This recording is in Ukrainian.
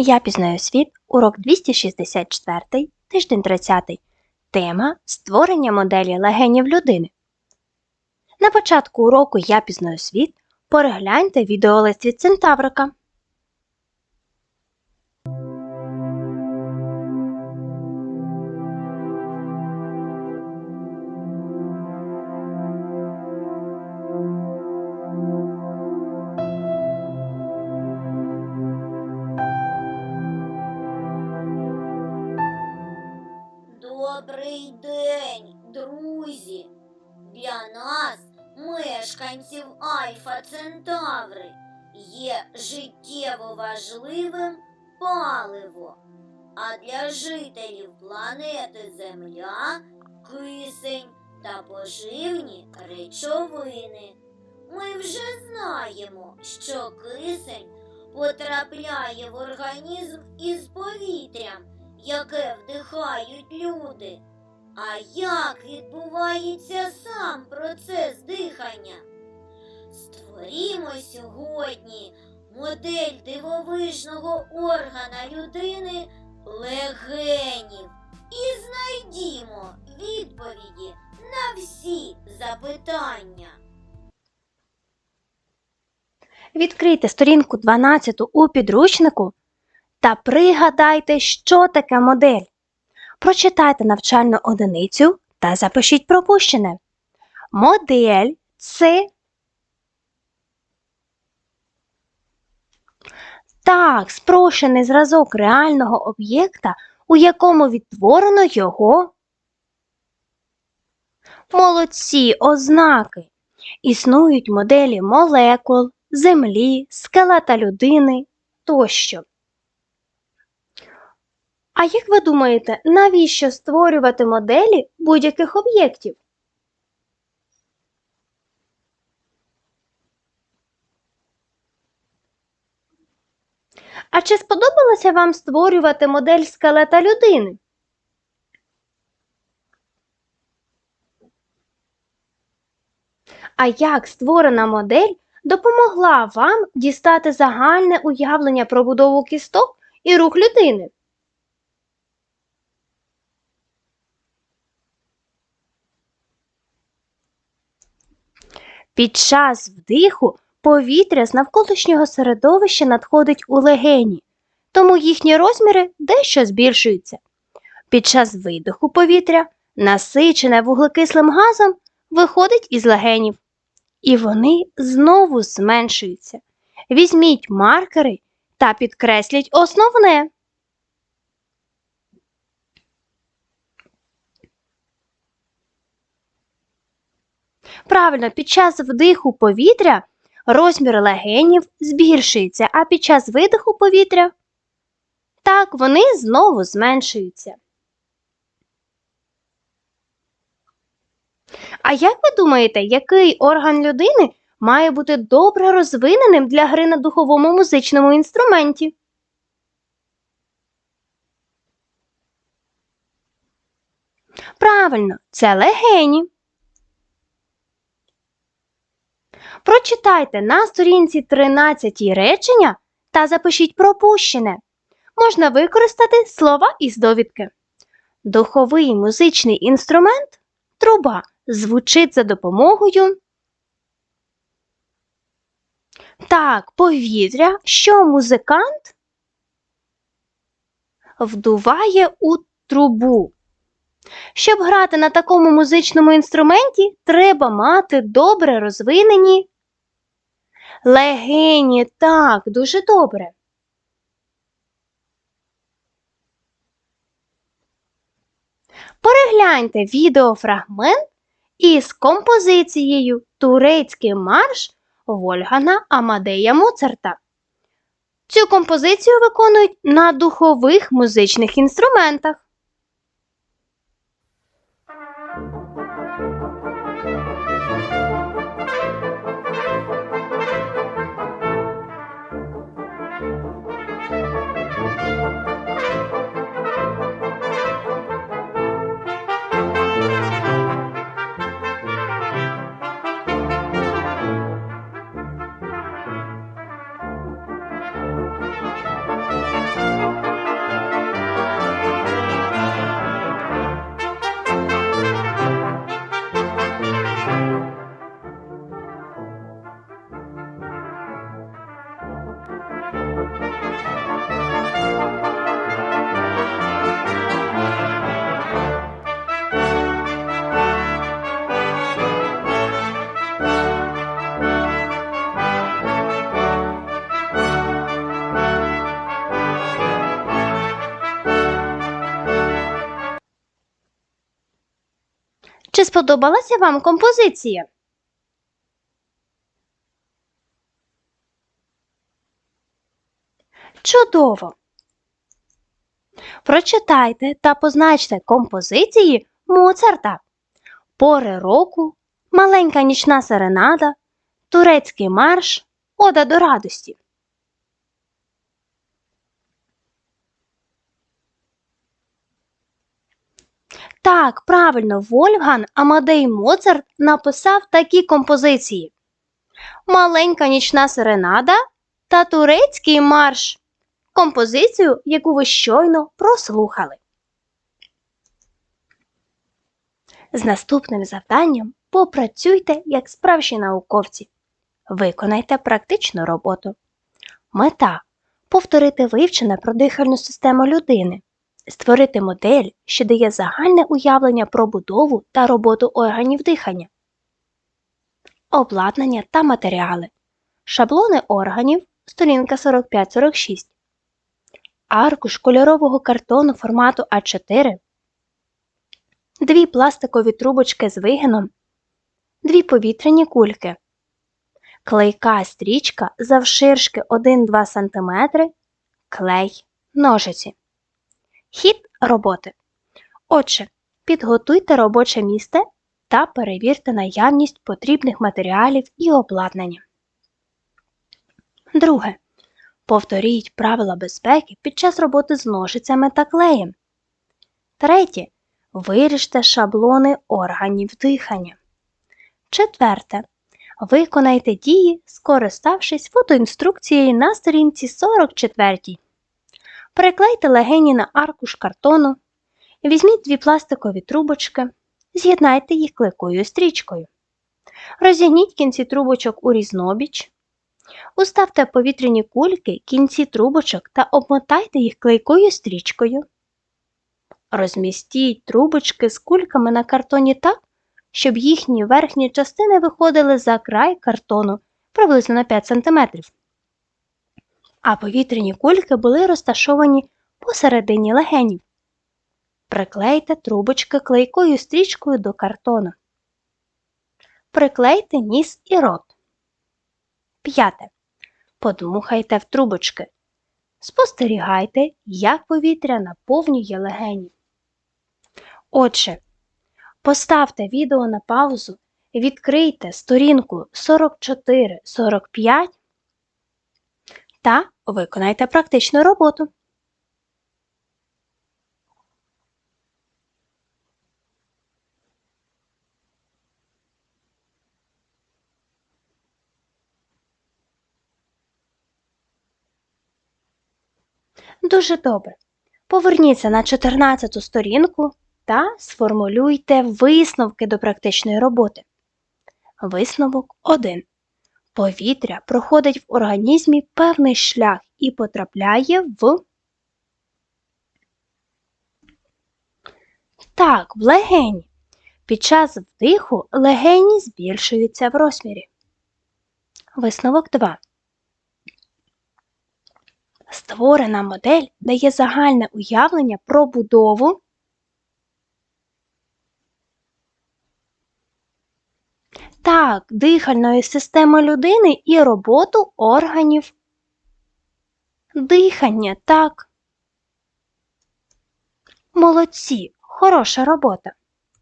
Я пізнаю світ, урок 264, тиждень 30. Тема Створення моделі легенів людини. На початку уроку Я пізнаю світ. Перегляньте відеолист від Центаврика. День, друзі! Для нас, мешканців Альфа Центаври, є життєво важливим паливо, а для жителів планети Земля кисень та поживні речовини. Ми вже знаємо, що кисень потрапляє в організм із повітрям яке вдихають люди. А як відбувається сам процес дихання? Створімо сьогодні модель дивовижного органа людини легенів і знайдімо відповіді на всі запитання. Відкрийте сторінку 12 у підручнику та пригадайте, що таке модель. Прочитайте навчальну одиницю та запишіть пропущене. Модель це так, спрощений зразок реального об'єкта, у якому відтворено його молодці ознаки. Існують моделі молекул, землі, скелета людини тощо. А як ви думаєте, навіщо створювати моделі будь-яких об'єктів? А чи сподобалося вам створювати модель скелета людини? А як створена модель допомогла вам дістати загальне уявлення про будову кісток і рух людини? Під час вдиху повітря з навколишнього середовища надходить у легені, тому їхні розміри дещо збільшуються. Під час видиху повітря, насичене вуглекислим газом, виходить із легенів, і вони знову зменшуються. Візьміть маркери та підкресліть основне. Правильно, під час вдиху повітря розмір легенів збільшується, а під час видиху повітря так, вони знову зменшуються. А як ви думаєте, який орган людини має бути добре розвиненим для гри на духовому музичному інструменті? Правильно, це легені. Прочитайте на сторінці 13 речення та запишіть пропущене. Можна використати слова із довідки. Духовий музичний інструмент труба звучить за допомогою. Так, повітря, що музикант вдуває у трубу. Щоб грати на такому музичному інструменті, треба мати добре розвинені легені. Так, дуже добре. Перегляньте відеофрагмент із композицією Турецький марш Вольгана Амадея Моцарта. Цю композицію виконують на духових музичних інструментах. Сподобалася вам композиція? Чудово! Прочитайте та позначте композиції Моцарта. Пори року, маленька нічна серенада, турецький марш, ода до радості. Так, правильно, Вольфган Амадей Моцарт написав такі композиції: Маленька нічна серенада та турецький марш. Композицію, яку ви щойно прослухали. З наступним завданням попрацюйте як справжні науковці. Виконайте практичну роботу. Мета повторити вивчене про дихальну систему людини, створити модель, що дає загальне уявлення про будову та роботу органів дихання, обладнання та матеріали, шаблони органів, сторінка 45-46, аркуш кольорового картону формату А4, дві пластикові трубочки з вигином, дві повітряні кульки, клейка стрічка завширшки 1-2 см, клей, ножиці. Хід роботи. Отже, підготуйте робоче місце та перевірте наявність потрібних матеріалів і обладнання. Друге. Повторіть правила безпеки під час роботи з ножицями та клеєм. Третє. Виріжте шаблони органів дихання. Четверте. Виконайте дії, скориставшись фотоінструкцією на сторінці 44. Приклейте легені на аркуш картону. Візьміть дві пластикові трубочки, з'єднайте їх клейкою стрічкою. Розігніть кінці трубочок у різнобіч. Уставте повітряні кульки кінці трубочок та обмотайте їх клейкою стрічкою. Розмістіть трубочки з кульками на картоні так, щоб їхні верхні частини виходили за край картону приблизно на 5 см, а повітряні кульки були розташовані посередині легенів. Приклейте трубочки клейкою стрічкою до картону. Приклейте ніс і рот. П'яте. Подмухайте в трубочки. Спостерігайте, як повітря наповнює легені. Отже, поставте відео на паузу, відкрийте сторінку 44-45 та виконайте практичну роботу. Дуже добре. Поверніться на 14 сторінку та сформулюйте висновки до практичної роботи. Висновок 1. Повітря проходить в організмі певний шлях і потрапляє в. Так, в легені. Під час вдиху легені збільшуються в розмірі. Висновок 2. Створена модель дає загальне уявлення про будову так, дихальної системи людини і роботу органів. Дихання, так. Молодці, хороша робота.